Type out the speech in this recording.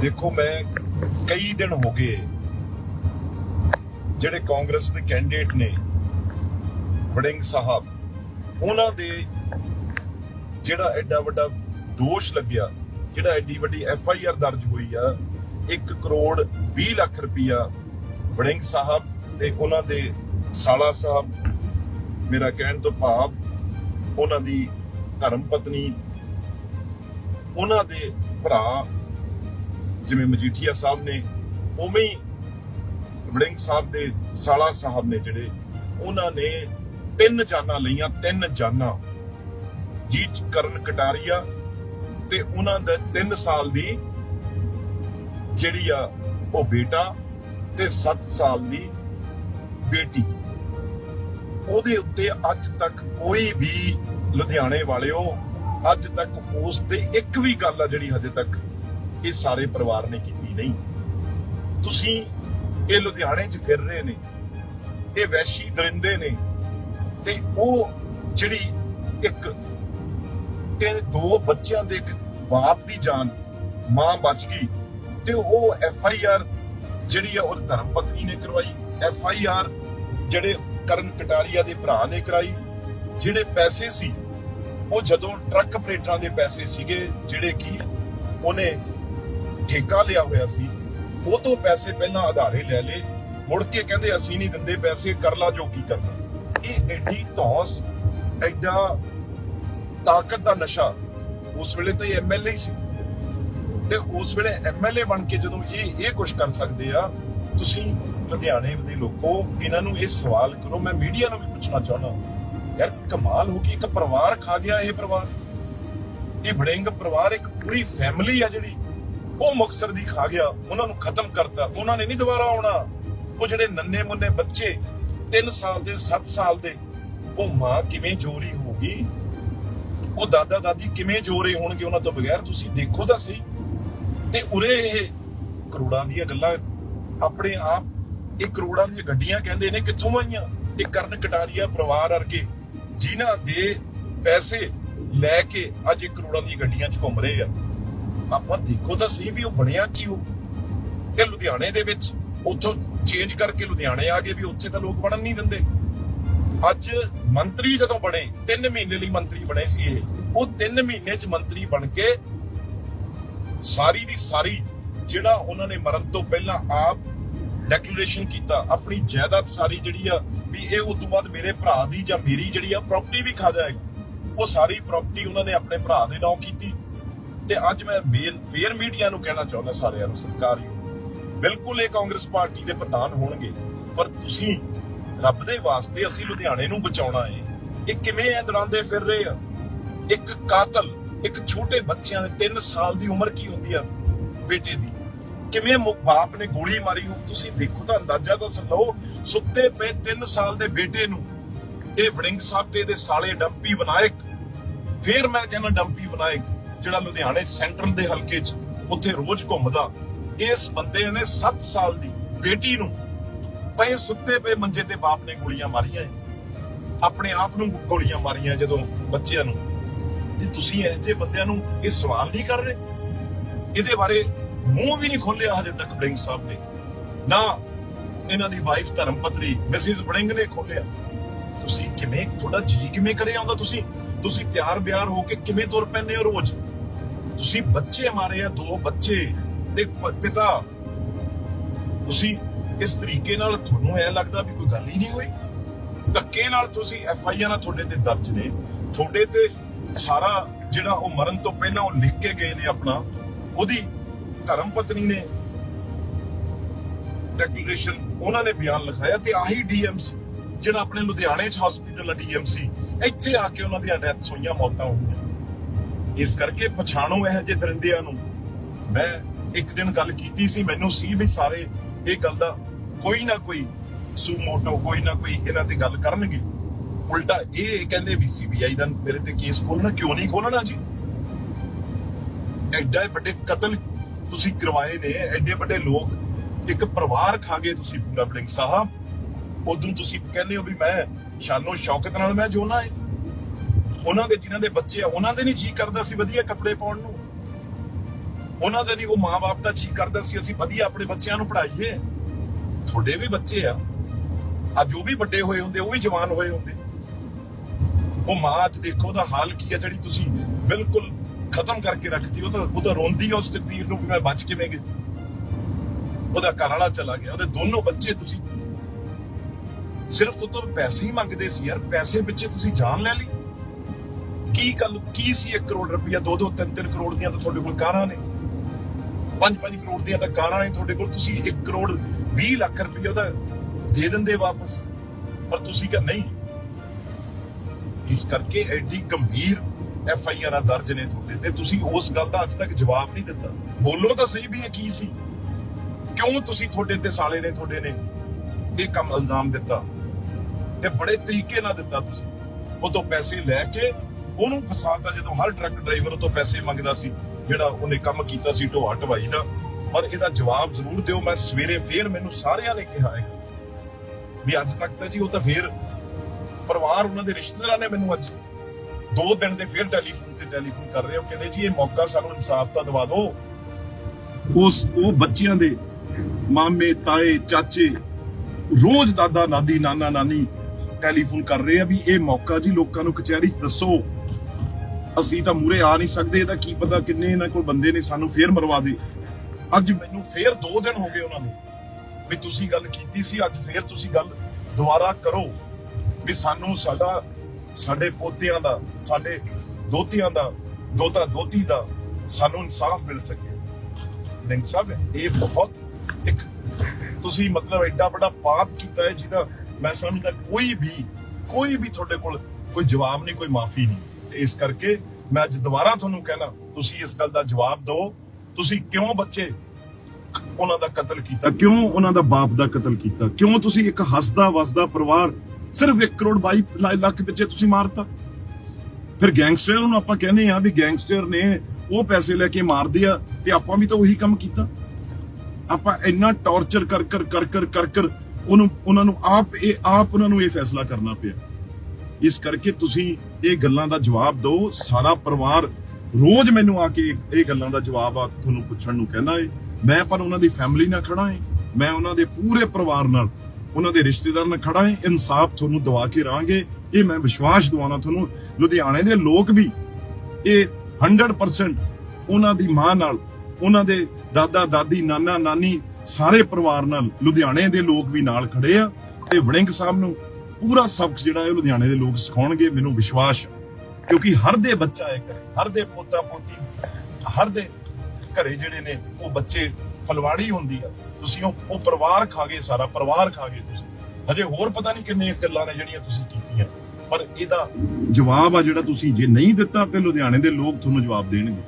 ਦੇਖੋ ਮੈਂ ਕਈ ਦਿਨ ਹੋ ਗਏ ਜਿਹੜੇ ਕਾਂਗਰਸ ਦੇ ਕੈਂਡੀਡੇਟ ਨੇ ਵੜਿੰਗ ਸਾਹਿਬ, ਉਹਨਾਂ ਦੇ ਜਿਹੜਾ ਐਡਾ ਵੱਡਾ ਦੋਸ਼ ਲੱਗਿਆ, ਜਿਹੜਾ ਐਡੀ ਵੱਡੀ ਐਫ ਆਈ ਆਰ ਦਰਜ ਹੋਈ ਆ 1 ਕਰੋੜ 20 ਲੱਖ ਰੁਪਇਆ ਵੜਿੰਗ ਸਾਹਿਬ ਤੇ ਉਹਨਾਂ ਦੇ ਸਾਲਾ ਸਾਹਿਬ, ਮੇਰਾ ਕਹਿਣ ਤੋਂ ਭਾਵ ਉਹਨਾਂ ਦੀ ਧਰਮ ਪਤਨੀ, ਉਹਨਾਂ ਦੇ ਭਰਾ ਜਿਵੇਂ ਮਜੀਠੀਆ ਸਾਹਿਬ ਨੇ, ਉਵੇਂ ਹੀ ਵੜਿੰਗ ਸਾਹਿਬ ਦੇ ਸਾਲਾ ਸਾਹਿਬ ਨੇ ਜਿਹੜੇ, ਉਹਨਾਂ ਨੇ ਤਿੰਨ ਜਾਨਾਂ ਲਈਆਂ, ਤਿੰਨ ਜਾਨਾਂ। ਜੀਤ ਕਰਨ ਕਟਾਰੀਆ ਤੇ ਉਹਨਾਂ ਦਾ 3 ਸਾਲ ਦੀ ਜਿਹੜੀ ਆ ਉਹ ਬੇਟਾ ਤੇ 7 ਸਾਲ ਦੀ ਬੇਟੀ। ਉਹਦੇ ਉੱਤੇ ਅੱਜ ਤੱਕ ਕੋਈ ਵੀ ਲੁਧਿਆਣੇ ਵਾਲਿਓ, ਅੱਜ ਤੱਕ ਉਸ ਤੇ ਇੱਕ ਵੀ ਗੱਲ ਆ ਜਿਹੜੀ ਹਜੇ ਤੱਕ ਇਹ ਸਾਰੇ ਪਰਿਵਾਰ ਨੇ ਕੀਤੀ ਨਹੀਂ। ਤੁਸੀਂ ਇਹ ਲੁਧਿਆਣੇ 'ਚ ਫਿਰ ਰਹੇ ਨੇ, ਇਹ ਵੈਸ਼ੀ ਦਰਿੰਦੇ ਨੇ, ਤੇ ਉਹ ਜਿਹੜੀ ਇੱਕ ਤੇ ਦੋ ਬੱਚਿਆਂ ਦੇ ਇੱਕ ਬਾਪ ਦੀ ਜਾਨ, ਮਾਂ ਬਚ ਗਈ, ਤੇ ਉਹ ਐਫ ਆਈ ਆਰ ਜਿਹੜੀ ਆ, ਉਹ ਧਰਮ ਪਤਨੀ ਨੇ ਕਰਵਾਈ। ਐਫ ਆਈ ਆਰ ਜਿਹੜੇ ਕਰਨ ਕਟਾਰੀਆ ਦੇ ਭਰਾ ਨੇ ਕਰਾਈ, ਜਿਹੜੇ ਪੈਸੇ ਸੀ, ਉਹ ਜਦੋਂ ਟਰੱਕ ਆਪਰੇਟਰਾਂ ਦੇ ਪੈਸੇ ਸੀਗੇ, ਜਿਹੜੇ ਕੀ ਉਹਨੇ ਠੇਕਾ ਲਿਆ ਹੋਇਆ ਸੀ, ਉਹ ਤੋਂ ਪੈਸੇ ਪਹਿਲਾਂ ਆਧਾਰੇ ਲੈ ਲਏ। ਮੁੜ ਕੇ ਕਹਿੰਦੇ ਅਸੀਂ ਨਹੀਂ ਦਿੰਦੇ, ਪੈਸੇ ਕਰ ਲਾ, ਜੋ ਕੀ ਕਰਨਾ। ਇਹ ਐਡੀ ਧੌਸ, ਐਡਾ ਤਾਕਤ ਦਾ ਨਸ਼ਾ, ਉਸ ਵੇਲੇ ਤਾਂ ਇਹ ਐਮਐਲਏ ਸੀ। ਤੇ ਉਸ ਵੇਲੇ ਐਮਐਲਏ ਬਣ ਕੇ ਜਦੋਂ ਇਹ ਇਹ ਕੁਝ ਕਰ ਸਕਦੇ ਆ, ਤੁਸੀਂ ਲੁਧਿਆਣੇ ਦੇ ਲੋਕੋ, ਇਹਨਾਂ ਨੂੰ ਇਹ ਸਵਾਲ ਕਰੋ, ਮੈਂ ਮੀਡੀਆ ਨੂੰ ਵੀ ਪੁੱਛਣਾ ਚਾਹੁੰਦਾ ਯਾਰ, ਕਮਾਲ ਹੋ ਗਈ, ਇੱਕ ਪਰਿਵਾਰ ਖਾ ਗਿਆ ਇਹ ਪਰਿਵਾਰ। ਇਹ ਵੜਿੰਗ ਪਰਿਵਾਰ, ਇੱਕ ਪੂਰੀ ਫੈਮਿਲੀ ਆ ਜਿਹੜੀ। ਉਹ ਮੁਕਸਰ ਦੀ ਖਾ ਗਿਆ, ਉਹਨਾਂ ਨੂੰ ਖਤਮ ਕਰਤਾ। ਉਹਨਾਂ ਨੇ ਨਹੀਂ ਦੁਬਾਰਾ ਆਉਣਾ। ਉਹ ਜਿਹੜੇ ਨੰਨੇ ਮੁੰਨੇ ਬੱਚੇ 3 ਸਾਲ ਦੇ 7 ਸਾਲ ਦੇ, ਉਹ ਮਾਂ ਕਿਵੇਂ ਜੋਰੀ ਹੋਗੀ ਉਹ ਦਾਦਾ ਦਾਦੀ ਕਿਵੇਂ ਜੋਰੇ ਹੋਣਗੇ ਉਹਨਾਂ ਤੋਂ ਬਗੈਰ? ਤੁਸੀਂ ਦੇਖੋ ਤਾਂ ਸਹੀ। ਤੇ ਉਰੇ ਇਹ ਕਰੋੜਾਂ ਦੀਆਂ ਗੱਲਾਂ ਆਪਣੇ ਆਪ, ਇਹ ਕਰੋੜਾਂ ਦੀਆਂ ਗੱਡੀਆਂ ਕਹਿੰਦੇ ਨੇ ਕਿੱਥੋਂ ਆਈਆਂ? ਇਹ ਕਰਨ ਕਟਾਰੀਆ ਪਰਿਵਾਰ ਵਰਗੇ ਜਿਨ੍ਹਾਂ ਦੇ ਪੈਸੇ ਲੈ ਕੇ ਅੱਜ ਇਹ ਕਰੋੜਾਂ ਦੀਆਂ ਗੱਡੀਆਂ 'ਚ ਘੁੰਮ ਰਹੇ ਆ। ਆਪਾਂ ਦੇਖੋ ਤਾਂ ਸਹੀ ਵੀ ਉਹ ਬਣਿਆ ਕੀ ਉਹ ਤੇ ਲੁਧਿਆਣੇ ਦੇ ਵਿੱਚ ਉੱਥੋਂ ਚੇਂਜ ਕਰਕੇ ਲੁਧਿਆਣੇ ਆ ਗਏ ਵੀ ਉੱਥੇ ਤਾਂ ਲੋਕ ਬਣਨ ਨਹੀਂ ਦਿੰਦੇ। ਅੱਜ ਮੰਤਰੀ ਜਦੋਂ ਬਣੇ 3 ਮਹੀਨੇ ਲਈ ਮੰਤਰੀ ਬਣੇ ਸੀ ਇਹ। ਉਹ 3 ਮਹੀਨੇ 'ਚ ਮੰਤਰੀ ਬਣ ਕੇ ਸਾਰੀ ਦੀ ਸਾਰੀ ਜਿਹੜਾ ਉਹਨਾਂ ਨੇ ਮਰਨ ਤੋਂ ਪਹਿਲਾਂ ਆਪ ਡੈਕਲੇਰੇਸ਼ਨ ਕੀਤਾ, ਆਪਣੀ ਜਾਇਦਾਦ ਸਾਰੀ ਜਿਹੜੀ ਆ, ਵੀ ਇਹ ਉਸ ਤੋਂ ਬਾਅਦ ਮੇਰੇ ਭਰਾ ਦੀ ਜਾਂ ਮੇਰੀ ਜਿਹੜੀ ਆ ਪ੍ਰਾਪਰਟੀ ਵੀ ਖਾ ਜਾਏਗੀ। ਉਹ ਸਾਰੀ ਪ੍ਰਾਪਰਟੀ ਉਹਨਾਂ ਨੇ ਆਪਣੇ ਭਰਾ ਦੇ ਨਾਂ ਕੀਤੀ। ਤੇ ਅੱਜ ਮੈਂ ਮੇਨ ਫੇਰ ਮੀਡੀਆ ਨੂੰ ਕਹਿਣਾ ਚਾਹੁੰਦਾ ਸਾਰਿਆਂ ਨੂੰ, ਸਤਿਕਾਰਯੋਗ। ਬਿਲਕੁਲ ਇਹ ਕਾਂਗਰਸ ਪਾਰਟੀ ਦੇ ਪ੍ਰਧਾਨ ਹੋਣਗੇ, ਪਰ ਤੁਸੀਂ ਰੱਬ ਦੇ ਵਾਸਤੇ ਅਸੀਂ ਲੁਧਿਆਣੇ ਨੂੰ ਬਚਾਉਣਾ ਹੈ ਇਹ ਕਿਵੇਂ ਐ ਦੜਾਉਂਦੇ ਫਿਰ ਰਹੇ ਆ? ਇੱਕ ਕਾਤਲ, ਇੱਕ ਛੋਟੇ ਬੱਚਿਆਂ ਦੇ 3 ਸਾਲ ਦੀ ਉਮਰ ਕੀ ਹੁੰਦੀ ਆ ਬੇਟੇ ਦੀ? ਕਿਵੇਂ ਬਾਪ ਨੇ ਗੋਲੀ ਮਾਰੀ ਹੋ ਤੁਸੀਂ ਦੇਖੋ ਤਾਂ ਅੰਦਾਜ਼ਾ ਤਾਂ ਲਓ, ਸੁੱਤੇ ਪਏ 3 ਸਾਲ ਦੇ ਬੇਟੇ ਨੂੰ। ਇਹ ਵੜਿੰਗ ਸਾਹਿਬ ਤੇ ਇਹਦੇ ਸਾਲੇ ਡੰਪੀ ਵਿਨਾਇਕ, ਫੇਰ ਮੈਂ ਕਹਿੰਦਾ ਡੰਪੀ ਵਿਨਾਇਕ। ਜਿਹੜਾ ਲੁਧਿਆਣੇ ਸੈਂਟਰਲ ਦੇ ਹਲਕੇ 'ਚ ਉੱਥੇ ਰੋਜ਼ ਘੁੰਮਦਾ, ਇਸ ਬੰਦੇ ਨੇ 7 ਸਾਲ ਦੀ ਬੇਟੀ ਨੂੰ ਪਏ ਸੁੱਤੇ ਪਏ ਮੰਜੇ ਤੇ ਬਾਪ ਨੇ ਗੋਲੀਆਂ ਮਾਰੀਆਂ ਆਪਣੇ ਆਪ ਨੂੰ ਗੋਲੀਆਂ ਮਾਰੀਆਂ ਜਦੋਂ ਬੱਚਿਆਂ ਨੂੰ। ਤੇ ਤੁਸੀਂ ਇਹੋ ਜਿਹੇ ਬੰਦਿਆਂ ਨੂੰ ਇਹ ਸਵਾਲ ਨਹੀਂ ਕਰ ਰਹੇ? ਇਹਦੇ ਬਾਰੇ ਮੂੰਹ ਵੀ ਨਹੀਂ ਖੋਲਿਆ ਹਜੇ ਤੱਕ ਬੜਿੰਗ ਸਾਹਿਬ ਨੇ। ਨਾ ਇਹਨਾਂ ਦੀ ਵਾਈਫ ਧਰਮ ਪਤਨੀ ਮਿਸਿਸ ਬੜਿੰਗ ਨੇ ਖੋਲਿਆ ਤੁਸੀਂ ਕਿਵੇਂ, ਤੁਹਾਡਾ ਜੀ ਕਿਵੇਂ ਕਰੇ ਆਉਂਦਾ ਤੁਸੀਂ? ਤੁਸੀਂ ਤਿਆਰ ਬਿਆਰ ਹੋ ਕੇ ਕਿਵੇਂ ਤੁਰ ਪੈਂਦੇ ਹੋ ਰੋਜ਼? ਤੁਸੀਂ ਬੱਚੇ ਮਾਰੇ ਆ, ਦੋ ਬੱਚੇ ਤੇ ਪਿਤਾ। ਤੁਸੀਂ ਇਸ ਤਰੀਕੇ ਨਾਲ ਤੁਹਾਨੂੰ ਐ ਲੱਗਦਾ ਵੀ ਕੋਈ ਗੱਲ ਹੀ ਨਹੀਂ ਹੋਈ? ਧੱਕੇ ਨਾਲ ਤੁਸੀਂ ਐਫ ਆਈ ਆਰ ਤੁਹਾਡੇ ਤੇ ਦਰਜ ਨੇ। ਤੁਹਾਡੇ ਤੇ ਸਾਰਾ ਜਿਹੜਾ ਉਹ ਮਰਨ ਤੋਂ ਪਹਿਲਾਂ ਉਹ ਲਿਖ ਕੇ ਗਏ ਨੇ ਆਪਣਾ, ਉਹਦੀ ਧਰਮ ਪਤਨੀ ਨੇ ਡੈਕਲੇਰੇਸ਼ਨ ਉਹਨਾਂ ਨੇ ਬਿਆਨ ਲਿਖਾਇਆ ਤੇ ਆਹੀ ਡੀਐਮਸੀ ਜਿਹੜਾ ਆਪਣੇ ਲੁਧਿਆਣੇ ਚ ਹਸਪੀਟਲ ਆ ਡੀਐਮਸੀ ਇੱਥੇ ਆ ਕੇ ਉਹਨਾਂ ਦੀਆਂ ਡੈਥ ਹੋਈਆਂ, ਮੌਤਾਂ ਹੋਈਆਂ। ਇਸ ਕਰਕੇ ਪਛਾਣੋ ਇਹ ਜੇ ਦਰਿੰਦਿਆਂ ਨੂੰ। ਮੈਂ ਇੱਕ ਦਿਨ ਗੱਲ ਕੀਤੀ ਸੀ, ਮੈਨੂੰ ਸੀ ਵੀ ਸਾਰੇ ਇਹ ਗੱਲ ਦਾ ਕੋਈ ਨਾ ਕੋਈ ਸੂਮੋਟੋ, ਕੋਈ ਨਾ ਕੋਈ ਇਹਨਾਂ ਤੇ ਗੱਲ ਕਰਨਗੇ। ਉਲਟਾ ਇਹ ਕਹਿੰਦੇ ਵੀ ਸੀਬੀਆਈ ਦਾ ਮੇਰੇ ਤੇ ਕੇਸ ਖੋਲਣਾ, ਕਿਉਂ ਨਹੀਂ ਖੋਲਣਾ ਜੀ? ਐਡੇ ਵੱਡੇ ਕਤਲ ਤੁਸੀਂ ਕਰਵਾਏ ਨੇ, ਐਡੇ ਵੱਡੇ ਲੋਕ, ਇੱਕ ਪਰਿਵਾਰ ਖਾ ਗਏ ਤੁਸੀਂ ਪੂਰਾ ਬਲਿੰਗ ਸਾਹਿਬ। ਉਦੋਂ ਤੁਸੀਂ ਕਹਿੰਦੇ ਹੋ ਵੀ ਮੈਂ ਸ਼ਾਨੋ ਸ਼ੌਕਤ ਨਾਲ ਮੈਂ ਜੋਨਾ ਹੈ। ਉਹਨਾਂ ਦੇ ਜਿਨ੍ਹਾਂ ਦੇ ਬੱਚੇ ਆ, ਉਹਨਾਂ ਦੇ ਨਹੀਂ ਜੀ ਕਰਦਾ ਸੀ ਵਧੀਆ ਕੱਪੜੇ ਪਾਉਣ ਨੂੰ। ਉਹਨਾਂ ਦੇ ਨਹੀਂ, ਉਹ ਮਾਂ-ਬਾਪ ਦਾ ਜੀ ਕਰਦਾ ਸੀ, ਅਸੀਂ ਵਧੀਆ ਆਪਣੇ ਬੱਚਿਆਂ ਨੂੰ ਪੜ੍ਹਾਈਏ। ਤੁਹਾਡੇ ਵੀ ਬੱਚੇ ਆ। ਅੱਜ ਉਹ ਵੀ ਵੱਡੇ ਹੋਏ ਹੁੰਦੇ, ਉਹ ਵੀ ਜਵਾਨ ਹੋਏ ਹੁੰਦੇ। ਉਹ ਮਾਂ ਅੱਜ ਦੇਖੋ, ਉਹਦਾ ਹਾਲ ਕੀ ਹੈ ਜਿਹੜੀ ਤੁਸੀਂ ਬਿਲਕੁਲ ਖਤਮ ਕਰਕੇ ਰੱਖਤੀ, ਉਹ ਤਾਂ ਉਹ ਤਾਂ ਰੋਂਦੀ ਆ ਉਸ ਤਕਦੀਰ ਨੂੰ ਵੀ ਮੈਂ ਬਚ ਕਿਵੇਂ ਗਈ ਉਹਦਾ ਘਰ ਵਾਲਾ ਚਲਾ ਗਿਆ, ਉਹਦੇ ਦੋਨੋਂ ਬੱਚੇ ਤੁਸੀਂ ਸਿਰਫ ਤੋਂ ਤੋਂ ਪੈਸੇ ਹੀ ਮੰਗਦੇ ਸੀ ਯਾਰ, ਪੈਸੇ ਪਿੱਛੇ ਤੁਸੀਂ ਜਾਨ ਲੈ ਲਈ। ਕੀ ਗੱਲ, ਕੀ ਸੀ 1 ਕਰੋੜ ਰੁਪਇਆ 2 2 3 3 ਕਰੋੜ ਦੀਆਂ ਤਾਂ ਤੁਹਾਡੇ ਕੋਲ ਕਾਰਾਂ ਨੇ। 5 5 ਕਰੋੜ ਦੀਆਂ ਤਾਂ ਕਾਰਾਂ ਨੇ ਤੁਹਾਡੇ ਕੋਲ। ਤੁਸੀਂ 1 ਕਰੋੜ 20 ਲੱਖ ਰੁਪਇਆ ਉਹਦਾ ਦੇ ਦਿੰਦੇ ਵਾਪਸ। ਪਰ ਤੁਸੀਂ ਕਿ ਨਹੀਂ। ਇਸ ਕਰਕੇ ਐਡੀ ਗੰਭੀਰ ਐਫ ਆਈ ਆਰ ਦਰਜ ਨੇ ਤੁਹਾਡੇ ਤੇ। ਤੁਸੀਂ ਉਸ ਗੱਲ ਦਾ ਅੱਜ ਤੱਕ ਜਵਾਬ ਨਹੀਂ ਦਿੱਤਾ। ਬੋਲੋ ਤਾਂ ਸਹੀ ਵੀ ਇਹ ਕੀ ਸੀ। ਕਿਉਂ ਤੁਸੀਂ ਤੁਹਾਡੇ ਤੇ ਸਾਲੇ ਨੇ, ਤੁਹਾਡੇ ਨੇ ਇਹ ਕੰਮ ਇਲਜ਼ਾਮ ਦਿੱਤਾ? ਤੇ ਬੜੇ ਤਰੀਕੇ ਨਾਲ ਦਿੱਤਾ ਤੁਸੀਂ। ਉਹ ਤੋਂ ਪੈਸੇ ਲੈ ਕੇ ਉਹਨੂੰ ਫਸਾਤਾ ਜਦੋਂ ਹਰ ਟਰੱਕ ਡਰਾਈਵਰ ਉਹ ਤੋਂ ਪੈਸੇ ਮੰਗਦਾ ਸੀ, ਜਿਹੜਾ ਉਹਨੇ ਕੰਮ ਕੀਤਾ ਸੀ ਢੋਆ ਢਵਾਈ ਦਾ। ਪਰ ਇਹਦਾ ਜਵਾਬ ਜ਼ਰੂਰ ਦਿਓ, ਮੈਂ ਸਵੇਰੇ ਫੇਰ ਮੈਨੂੰ ਸਾਰਿਆਂ ਨੇ ਕਿਹਾ ਹੈ। ਵੀ ਅੱਜ ਤੱਕ ਤਾਂ ਜੀ ਉਹ ਤਾਂ ਫੇਰ ਪਰਿਵਾਰ, ਉਹਨਾਂ ਦੇ ਰਿਸ਼ਤੇਦਾਰਾਂ ਨੇ ਮੈਨੂੰ ਅੱਜ ਦੋ ਦਿਨ ਦੇ ਫੇਰ ਟੈਲੀਫੋਨ ਤੇ ਟੈਲੀਫੋਨ ਕਰ ਰਹੇ ਹੋ। ਕਹਿੰਦੇ ਜੀ, ਇਹ ਮੌਕਾ ਸਾਨੂੰ ਇਨਸਾਫ ਤਾਂ ਦਵਾ ਦਿਓ। ਉਸ, ਉਹ ਬੱਚਿਆਂ ਦੇ ਮਾਮੇ, ਤਾਏ, ਚਾਚੇ, ਰੋਜ਼ ਦਾਦਾ, ਦਾਦੀ, ਨਾਨਾ, ਨਾਨੀ ਟੈਲੀਫੋਨ ਕਰ ਰਹੇ ਆ ਵੀ ਇਹ ਮੌਕਾ ਜੀ ਲੋਕਾਂ ਨੂੰ ਕਚਹਿਰੀ 'ਚ ਦੱਸੋ। ਅਸੀਂ ਤਾਂ ਮੂਰੇ ਆ ਨਹੀਂ ਸਕਦੇ ਇਹਦਾ ਕੀ ਪਤਾ ਕਿੰਨੇ ਇਹਨਾਂ ਕੋਲ ਬੰਦੇ ਨੇ ਸਾਨੂੰ ਫੇਰ ਮਰਵਾ ਦੇ ਅੱਜ ਮੈਨੂੰ ਫੇਰ 2 ਦਿਨ ਹੋ ਗਏ ਉਹਨਾਂ ਨੂੰ ਵੀ ਤੁਸੀਂ ਗੱਲ ਕੀਤੀ ਸੀ, ਅੱਜ ਫੇਰ ਤੁਸੀਂ ਗੱਲ ਦੁਬਾਰਾ ਕਰੋ ਵੀ ਸਾਨੂੰ ਸਾਡਾ, ਸਾਡੇ ਪੋਤਿਆਂ ਦਾ, ਸਾਡੇ ਦੋਤਿਆਂ ਦਾ, ਦੋਤਾ ਦੋਤੀ ਦਾ ਸਾਨੂੰ ਇਨਸਾਫ ਮਿਲ ਸਕੇ। ਲਿੰਗ ਸਾਹਿਬ, ਇਹ ਬਹੁਤ ਇੱਕ ਤੁਸੀਂ ਮਤਲਬ ਐਡਾ ਵੱਡਾ ਪਾਪ ਕੀਤਾ ਹੈ ਜਿਹਦਾ ਮੈਂ ਸਮਝਦਾ ਕੋਈ ਵੀ ਕੋਈ ਵੀ ਤੁਹਾਡੇ ਕੋਲ ਕੋਈ ਜਵਾਬ ਨਹੀਂ, ਕੋਈ ਮਾਫੀ ਨਹੀਂ। ਇਸ ਕਰਕੇ ਮੈਂ ਅੱਜ ਦੁਬਾਰਾ ਤੁਹਾਨੂੰ ਕਹਿਣਾ, ਤੁਸੀਂ ਇਸ ਗੱਲ ਦਾ ਜਵਾਬ ਦਿਓ। ਤੁਸੀਂ ਕਿਉਂ ਬੱਚੇ ਉਹਨਾਂ ਦਾ ਕਤਲ ਕੀਤਾ? ਕਿਉਂ ਉਹਨਾਂ ਦਾ ਬਾਪ ਦਾ ਕਤਲ ਕੀਤਾ? ਕਿਉਂ ਤੁਸੀਂ ਇੱਕ ਹੱਸਦਾ ਵਸਦਾ ਪਰਿਵਾਰ ਸਿਰਫ 1 ਕਰੋੜ 22 ਲੱਖ ਪਿੱਛੇ ਤੁਸੀਂ ਮਾਰਤਾ? ਫਿਰ ਗੈਂਗਸਟਰ ਨੂੰ ਆਪਾਂ ਕਹਿੰਦੇ ਆ ਵੀ ਗੈਂਗਸਟਰ ਨੇ ਉਹ ਪੈਸੇ ਲੈ ਕੇ ਮਾਰਦੇ ਆ ਤੇ ਆਪਾਂ ਵੀ ਤਾਂ ਉਹੀ ਕੰਮ ਕੀਤਾ। ਆਪਾਂ ਇੰਨਾ ਟੌਰਚਰ ਕਰ ਕਰ ਕਰ ਕਰ ਕਰ ਉਹਨੂੰ, ਉਹਨਾਂ ਨੂੰ ਆਪ ਇਹ, ਆਪ ਉਹਨਾਂ ਨੂੰ ਇਹ ਫੈਸਲਾ ਕਰਨਾ ਪਿਆ। ਇਸ ਕਰਕੇ ਤੁਸੀਂ ਇਹ ਗੱਲਾਂ ਦਾ ਜਵਾਬ ਦਿਓ। ਸਾਰਾ ਪਰਿਵਾਰ ਰੋਜ਼ ਮੈਨੂੰ ਆ ਕੇ ਇਹ ਗੱਲਾਂ ਦਾ ਜਵਾਬ ਆ ਤੁਹਾਨੂੰ ਪੁੱਛਣ ਨੂੰ ਕਹਿੰਦਾ ਏ। ਮੈਂ ਪਰ ਉਹਨਾਂ ਦੀ ਫੈਮਿਲੀ ਨਾਲ ਖੜਾ ਏ। ਮੈਂ ਉਹਨਾਂ ਦੇ ਪੂਰੇ ਪਰਿਵਾਰ ਨਾਲ, ਉਹਨਾਂ ਦੇ ਰਿਸ਼ਤੇਦਾਰ ਨਾਲ ਖੜਾ ਏ। ਇਨਸਾਫ ਤੁਹਾਨੂੰ ਦਵਾ ਕੇ ਰਾਂਗੇ। ਇਹ ਮੈਂ ਵਿਸ਼ਵਾਸ ਦਿਵਾਉਣਾ ਤੁਹਾਨੂੰ। ਲੁਧਿਆਣੇ ਦੇ ਲੋਕ ਵੀ ਇਹ 100% ਉਹਨਾਂ ਦੀ ਮਾਂ ਨਾਲ, ਉਹਨਾਂ ਦੇ ਦਾਦਾ, ਦਾਦੀ, ਨਾਨਾ, ਨਾਨੀ ਸਾਰੇ ਪਰਿਵਾਰ ਨਾਲ ਲੁਧਿਆਣੇ ਦੇ ਲੋਕ ਵੀ ਨਾਲ ਖੜੇ ਆ। ਤੇ ਵੜਿੰਗ ਸਾਹਿਬ ਨੂੰ ਪੂਰਾ ਸਬਕ ਜਿਹੜਾ ਹੈ ਲੁਧਿਆਣੇ ਦੇ ਲੋਕ ਸਿਖਾਉਣਗੇ, ਮੈਨੂੰ ਵਿਸ਼ਵਾਸ ਕਿਉਂਕਿ ਹਰ ਦੇ ਬੱਚਾ ਹੈ ਘਰੇ ਹਰ ਦੇ ਪੋਤਾ ਪੋਤੀ, ਹਰ ਦੇ ਘਰੇ ਜਿਹੜੇ ਨੇ, ਉਹ ਬੱਚੇ ਫਲਵਾੜੀ ਹੁੰਦੀ ਆ। ਤੁਸੀਂ ਉਹ ਉਹ ਪਰਿਵਾਰ ਖਾ ਗਏ ਸਾਰਾ, ਪਰਿਵਾਰ ਖਾ ਗਏ ਤੁਸੀਂ। ਹਜੇ ਹੋਰ ਪਤਾ ਨਹੀਂ ਕਿੰਨੀਆਂ ਗੱਲਾਂ ਨੇ ਜਿਹੜੀਆਂ ਤੁਸੀਂ ਕੀਤੀਆਂ। ਪਰ ਇਹਦਾ ਜਵਾਬ ਆ ਜਿਹੜਾ ਤੁਸੀਂ ਜੇ ਨਹੀਂ ਦਿੱਤਾ, ਤੇ ਲੁਧਿਆਣੇ ਦੇ ਲੋਕ ਤੁਹਾਨੂੰ ਜਵਾਬ ਦੇਣਗੇ।